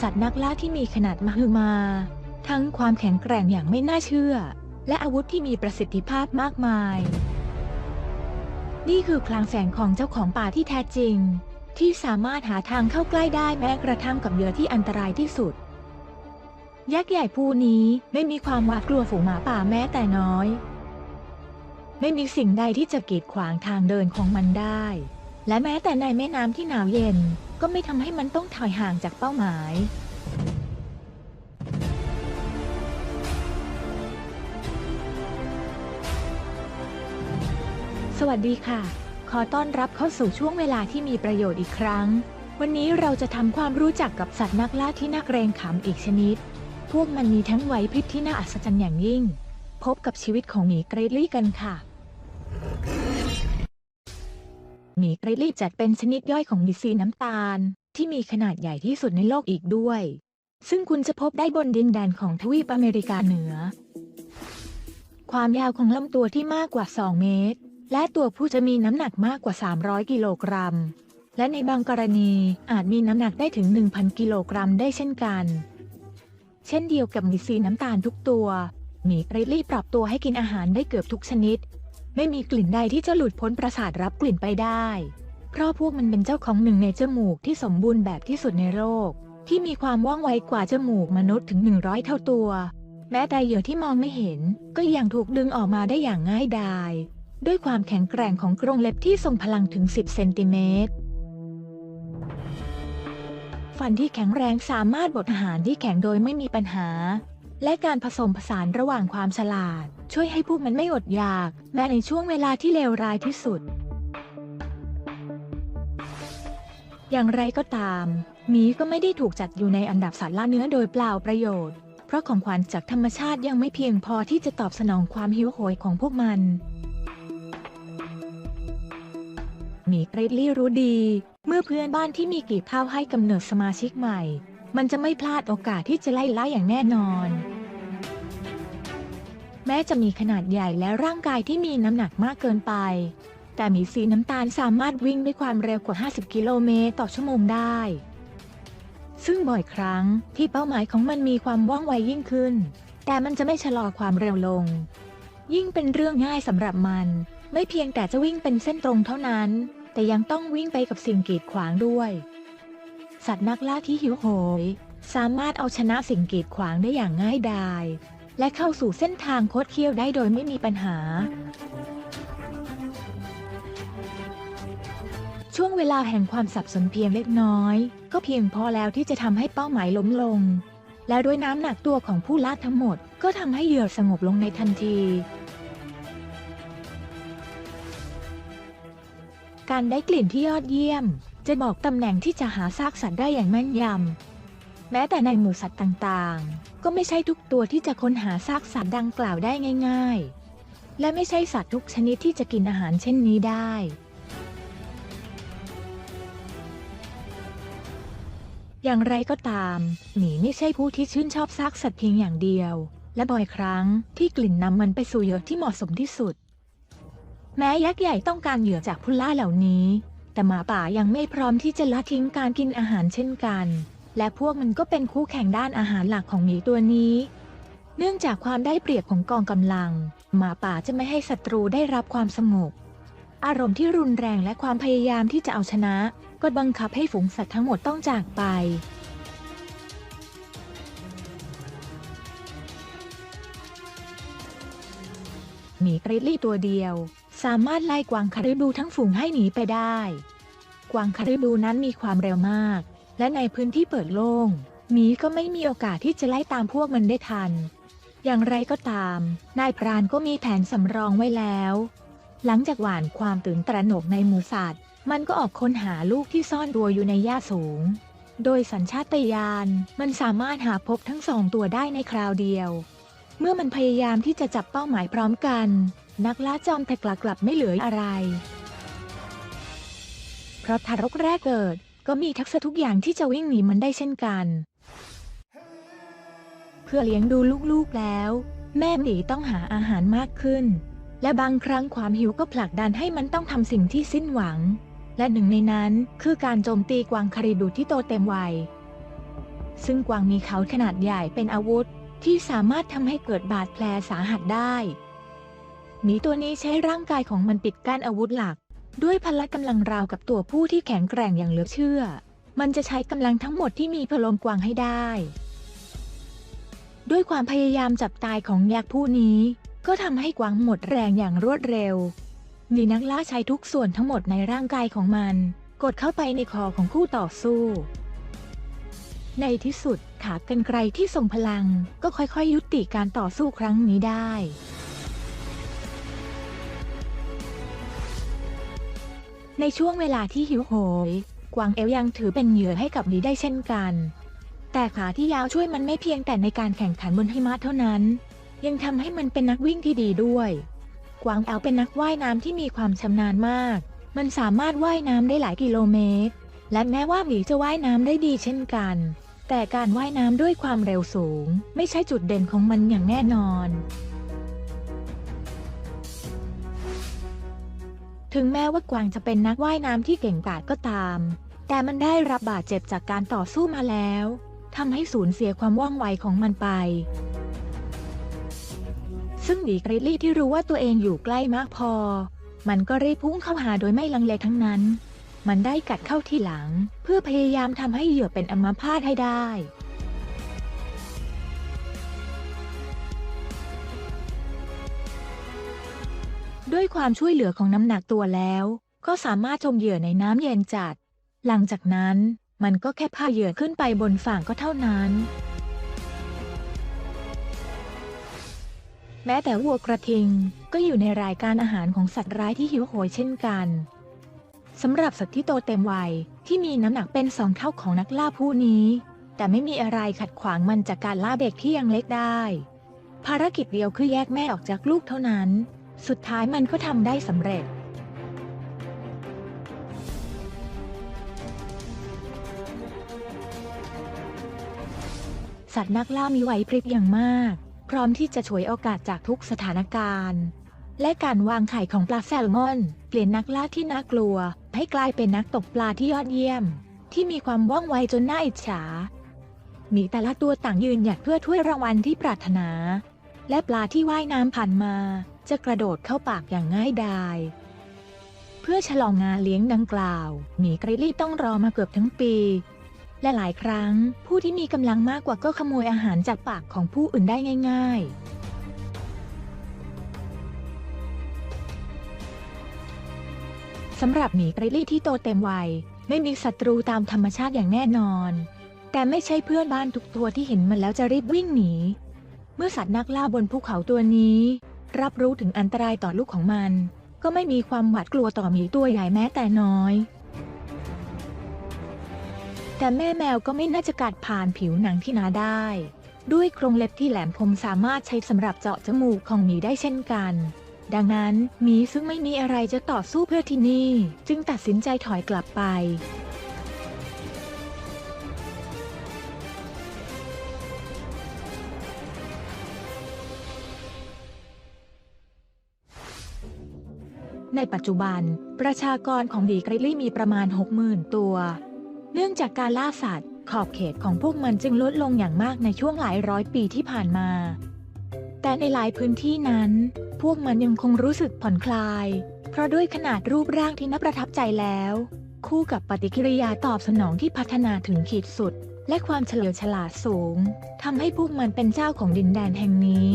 สัตว์นักล่าที่มีขนาดมหึมา ทั้งความแข็งแกร่งอย่างไม่น่าเชื่อ และอาวุธที่มีประสิทธิภาพมากมาย นี่คือคลังแสงของเจ้าของป่าที่แท้จริง ที่สามารถหาทางเข้าใกล้ได้แม้กระทั่งกับเหยื่อที่อันตรายที่สุด ยักษ์ใหญ่ผู้นี้ไม่มีความหวาดกลัวฝูงหมาป่าแม้แต่น้อย ไม่มีสิ่งใดที่จะกีดขวางทางเดินของมันได้ และแม้แต่ในแม่น้ำที่หนาวเย็น ก็ไม่ทำให้มันต้องถอยห่างจากเป้าหมาย สวัสดีค่ะ ขอต้อนรับเข้าสู่ช่วงเวลาที่มีประโยชน์อีกครั้ง วันนี้เราจะทำความรู้จักกับสัตว์นักล่าที่น่าเกรงขามอีกชนิด พวกมันมีทั้งไหวพริบที่น่าอัศจรรย์อย่างยิ่ง พบกับชีวิตของหมีเกรดลี่กันค่ะ หมีเกรดลี่จัดเป็นชนิดย่อยของดิซีน้ำตาล ที่มีขนาดใหญ่ที่สุดในโลกอีกด้วย ซึ่งคุณจะพบได้บนดินแดนของทวีปอเมริกาเหนือ ความยาวของลำตัวที่มากกว่า 2 เมตร และตัวผู้จะมีน้ำหนักมากกว่า 300 กิโลกรัม และในบางกรณีอาจมีน้ำหนักได้ถึง 1,000 กิโลกรัมได้เช่นกัน เช่นเดียวกับหมีซีน้ำตาลทุกตัวหมีเกรดลี่ปรับตัวให้กินอาหารได้เกือบทุกชนิด ไม่มีกลิ่นใดที่จะหลุดพ้นประสาทรับกลิ่นไปได้ เพราะพวกมันเป็นเจ้าของหนึ่งในจมูกที่สมบูรณ์แบบที่สุดในโลกที่มีความว่องไวกว่าจมูกมนุษย์ถึง 100 เท่าตัว แม้แต่เหยื่อที่มองไม่เห็น ก็ยังถูกดึงออกมาได้อย่างง่ายดาย ด้วยความแข็งแกร่งของกรงเล็บที่ทรงพลังถึง 10 เซนติเมตร ฟันที่แข็งแรงสามารถบดอาหารที่แข็งโดยไม่มีปัญหา และการผสมผสานระหว่างความฉลาด ช่วยให้พวกมันไม่อดอยาก แม้ในช่วงเวลาที่เลวร้ายที่สุด อย่างไรก็ตามหมีก็ไม่ได้ถูกจัดอยู่ในอันดับสัตว์ล่าเนื้อโดยเปล่าประโยชน์ เพราะของขวัญจากธรรมชาติยังไม่เพียงพอที่จะตอบสนองความหิวโหยของพวกมันหมีเกรดลี่รู้ดี เมื่อเพื่อนบ้านที่มีกีบเท้าวให้กำเนิดสมาชิกใหม่ มันจะไม่พลาดโอกาสที่จะไล่ล่าอย่างแน่นอน แม้จะมีขนาดใหญ่และร่างกายที่มีน้ำหนักมากเกินไป แต่หมีสีน้ำตาลสามารถวิ่งด้วยความเร็วกว่า 50 กิโลเมตรต่อชั่วโมงได้ ซึ่งบ่อยครั้งที่เป้าหมายของมันมีความว่องไวยิ่งขึ้น แต่มันจะไม่ชะลอความเร็วลง ยิ่งเป็นเรื่องง่ายสำหรับมัน ไม่เพียงแต่จะวิ่งเป็นเส้นตรงเท่านั้น แต่ยังต้องวิ่งไปกับสิ่งกีดขวางด้วย สัตว์นักล่าที่หิวโหย สามารถเอาชนะสิ่งกีดขวางได้อย่างง่ายดาย และเข้าสู่เส้นทางโคดเคี้ยวได้โดยไม่มีปัญหา ช่วงเวลาแห่งความสับสนเพียงเล็กน้อย ก็เพียงพอแล้วที่จะทำให้เป้าหมายล้มลง และด้วยน้ำหนักตัวของผู้ล่าทั้งหมด ก็ทำให้เหยื่อสงบลงในทันทีการได้กลิ่นที่ยอดเยี่ยม จะบอกตำแหน่งที่จะหาซากสัตว์ได้อย่างแม่นยำ แม้แต่ในหมู่สัตว์ต่างๆ ก็ไม่ใช่ทุกตัวที่จะค้นหาซากสัตว์ดังกล่าวได้ง่าย ๆ และไม่ใช่สัตว์ทุกชนิดที่จะกินอาหารเช่นนี้ได้ อย่างไรก็ตาม หมีไม่ใช่ผู้ที่ชื่นชอบซากสัตว์เพียงอย่างเดียว และบ่อยครั้งที่กลิ่นนำมันไปสู่เหยื่อที่เหมาะสมที่สุด แม้ยักษ์ใหญ่ต้องการเหยื่อจากผู้ล่าเหล่านี้ แต่หมาป่ายังไม่พร้อมที่จะละทิ้งการกินอาหารเช่นกัน และพวกมันก็เป็นคู่แข่งด้านอาหารหลักของหมีตัวนี้ เนื่องจากความได้เปรียบของกองกำลัง หมาป่าจะไม่ให้ศัตรูได้รับความสงบ อารมณ์ที่รุนแรงและความพยายามที่จะเอาชนะ ก็บังคับให้ฝูงสัตว์ทั้งหมดต้องจากไปหมีกริดลี่ตัวเดียว สามารถไล่กวางคาริบูทั้งฝูงให้หนีไปได้ กวางคาริบูนั้นมีความเร็วมาก และในพื้นที่เปิดโล่งหมีก็ไม่มีโอกาสที่จะไล่ตามพวกมันได้ทัน อย่างไรก็ตาม นายพรานก็มีแผนสำรองไว้แล้ว หลังจากหว่านความตื่นตระหนกในหมูสัตว์ มันก็ออกค้นหาลูกที่ซ่อนตัวอยู่ในหญ้าสูง โดยสัญชาตญาณมันสามารถหาพบทั้งสองตัวได้ในคราวเดียว เมื่อมันพยายามที่จะจับเป้าหมายพร้อมกัน นักล่าจอมแต่กลักลับไม่เหลืออะไร เพราะทารกแรกเกิด ก็มีทักษะทุกอย่างที่จะวิ่งหนีมันได้เช่นกัน เพื่อเลี้ยงดูลูกๆแล้ว แม่หมีต้องหาอาหารมากขึ้น และบางครั้งความหิวก็ผลักดันให้มันต้องทำสิ่งที่สิ้นหวัง และหนึ่งในนั้นคือการโจมตีกวางคาริบูที่โตเต็มวัย ซึ่งกวางมีเขาขนาดใหญ่เป็นอาวุธที่สามารถทำให้เกิดบาดแผลสาหัสได้หมีตัวนี้ใช้ร่างกายของมันปิดกั้นอาวุธหลัก ด้วยพละกำลังราวกับตัวผู้ที่แข็งแกร่งอย่างเหลือเชื่อ มันจะใช้กำลังทั้งหมดที่มีพลมกวางให้ได้ ด้วยความพยายามจับตายของยักษ์ผู้นี้ ก็ทำให้กวางหมดแรงอย่างรวดเร็วมีนักล่าใช้ทุกส่วนทั้งหมดในร่างกายของมัน กดเข้าไปในคอของคู่ต่อสู้ ในที่สุดขากรรไกรที่ทรงพลังก็ค่อยๆยุติการต่อสู้ครั้งนี้ได้ ในช่วงเวลาที่หิวโหย กวางเอลยังถือเป็นเหยื่อให้กับลีได้เช่นกัน แต่ขาที่ยาวช่วยมันไม่เพียงแต่ในการแข่งขันบนหิมะเท่านั้น ยังทำให้มันเป็นนักวิ่งที่ดีด้วย กวางเอลเป็นนักว่ายน้ำที่มีความชำนาญมาก มันสามารถว่ายน้ำได้หลายกิโลเมตร และแม้ว่าหมีจะว่ายน้ำได้ดีเช่นกัน แต่การว่ายน้ำด้วยความเร็วสูง ไม่ใช่จุดเด่นของมันอย่างแน่นอน ถึงแม้ว่ากวางจะเป็นนักว่ายน้ำที่เก่งกาจก็ตาม แต่มันได้รับบาดเจ็บจากการต่อสู้มาแล้วทำให้สูญเสียความว่องไวของมันไป ซึ่งหมีกริลลี่ที่รู้ว่าตัวเองอยู่ใกล้มากพอ มันก็รีบพุ่งเข้าหาโดยไม่ลังเลทั้งนั้น มันได้กัดเข้าที่หลัง เพื่อพยายามทำให้เหยื่อเป็นอัมพาตให้ได้ ด้วยความช่วยเหลือของน้ำหนักตัวแล้ว ก็สามารถจมเหยื่อในน้ำเย็นจัด หลังจากนั้นมันก็แค่พาเหยื่อขึ้นไปบนฝั่งก็เท่านั้น แม้แต่วัวกระทิงก็อยู่ในรายการอาหารของสัตว์ร้ายที่หิวโหยเช่นกันสำหรับสัตว์ที่โตเต็มวัยที่มีน้ำหนักเป็นสองเท่าของนักล่าผู้นี้ แต่ไม่มีอะไรขัดขวางมันจากการล่าเด็กที่ยังเล็กได้ ภารกิจเดียวคือแยกแม่ออกจากลูกเท่านั้น สุดท้ายมันก็ทำได้สำเร็จ สัตว์นักล่ามีไหวพริบอย่างมาก พร้อมที่จะฉวยโอกาสจากทุกสถานการณ์ และการวางไข่ของปลาแซลมอน เปลี่ยนนักล่าที่น่ากลัว ให้กลายเป็นนักตกปลาที่ยอดเยี่ยม ที่มีความว่องไวจนน่าอิจฉามีแต่ละตัวต่างยืนหยัดเพื่อถ้วยรางวัลที่ปรารถนา และปลาที่ว่ายน้ำผ่านมา จะกระโดดเข้าปากอย่างง่ายดาย เพื่อฉลองงานเลี้ยงดังกล่าวหมีกริลลี่ต้องรอมาเกือบทั้งปี และหลายครั้งผู้ที่มีกำลังมากกว่าก็ขโมยอาหารจากปากของผู้อื่นได้ง่าย ๆสำหรับหมีกริลลี่ที่โตเต็มวัย ไม่มีศัตรูตามธรรมชาติอย่างแน่นอน แต่ไม่ใช่เพื่อนบ้านทุกตัวที่เห็นมันแล้วจะรีบวิ่งหนี เมื่อสัตว์นักล่าบนภูเขาตัวนี้ รับรู้ถึงอันตรายต่อลูกของมัน ก็ไม่มีความหวาดกลัวต่อหมีตัวใหญ่แม้แต่น้อย แต่แม่แมวก็ไม่น่าจะกัดผ่านผิวหนังที่หนาได้ ด้วยโครงเล็บที่แหลมคมสามารถใช้สำหรับเจาะจมูกของหมีได้เช่นกัน ดังนั้นหมีซึ่งไม่มีอะไรจะต่อสู้เพื่อที่นี่ จึงตัดสินใจถอยกลับไป ในปัจจุบัน ประชากรของดีกริลลี่มีประมาณ 60,000 ตัว เนื่องจากการล่าสัตว์ ขอบเขตของพวกมันจึงลดลงอย่างมากในช่วงหลายร้อยปีที่ผ่านมา แต่ในหลายพื้นที่นั้น พวกมันยังคงรู้สึกผ่อนคลาย เพราะด้วยขนาดรูปร่างที่น่าประทับใจแล้ว คู่กับปฏิกิริยาตอบสนองที่พัฒนาถึงขีดสุด และความเฉลียวฉลาดสูงทำให้พวกมันเป็นเจ้าของดินแดนแห่งนี้